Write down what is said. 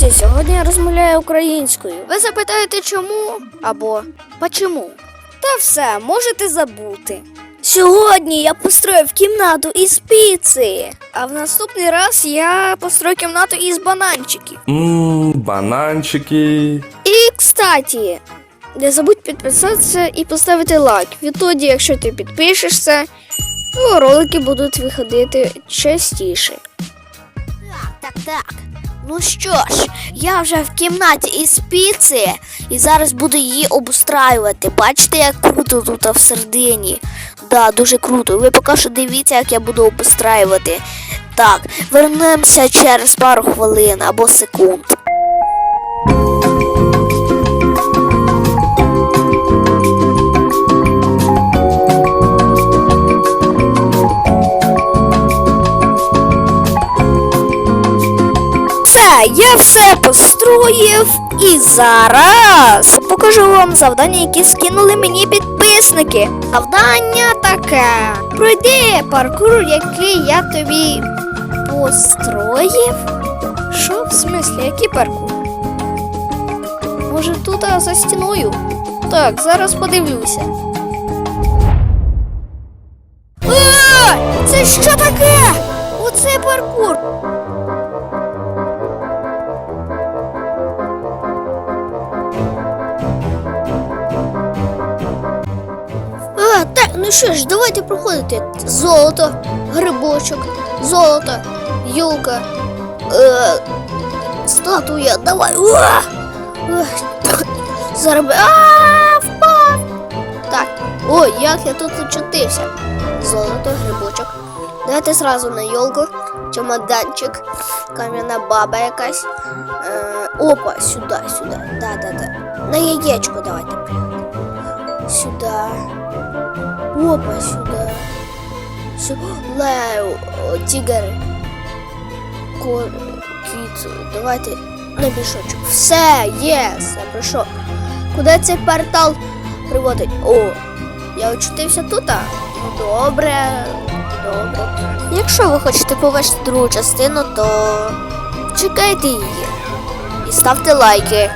Друзі, сьогодні я розмовляю українською. Ви запитаєте чому або почому? Та все, можете забути. Сьогодні я построїв кімнату із піци, а в наступний раз я построю кімнату із бананчиків. Ммм, бананчики. І, кстати, не забудь підписатися і поставити лайк. Відтоді, якщо ти підпишешся, то ролики будуть виходити частіше. Так, так, так. Ну що ж, я вже в кімнаті із піци і зараз буду її обустраювати. Бачите, як круто тут всередині. Да, дуже круто. Ви поки що дивіться, як я буду обустраювати. Так, вернемося через пару хвилин або секунд. Я все построїв і зараз покажу вам завдання, які скинули мені підписники. Завдання таке. Пройди паркур, який я тобі построїв. Що в смислі, який паркур? Може тут за стіною? Так, зараз подивлюся. Це що таке? Оце паркур. Так, ну що ж, давайте проходити. Золото, грибочок, золото, юлка, е, статуя, давай. Уа! Ух, Зараз. би- А, впав. Так. Ой, як я тут очутився. Золото, грибочок. Давайте зразу на йолку, чемоданчик, кам'яна баба якась. Е, опа, сюди, сюди. Да, да, да. На яєчко давайте. Сюда. Опа, сюда. Лео. Ко... Кіт. Давайте на мішочок. Все, єс, я пройшов. Куди цей портал приводить? О, я очутився тут. добре. Добре. Якщо ви хочете побачити другу частину, то чекайте її. І ставте лайки.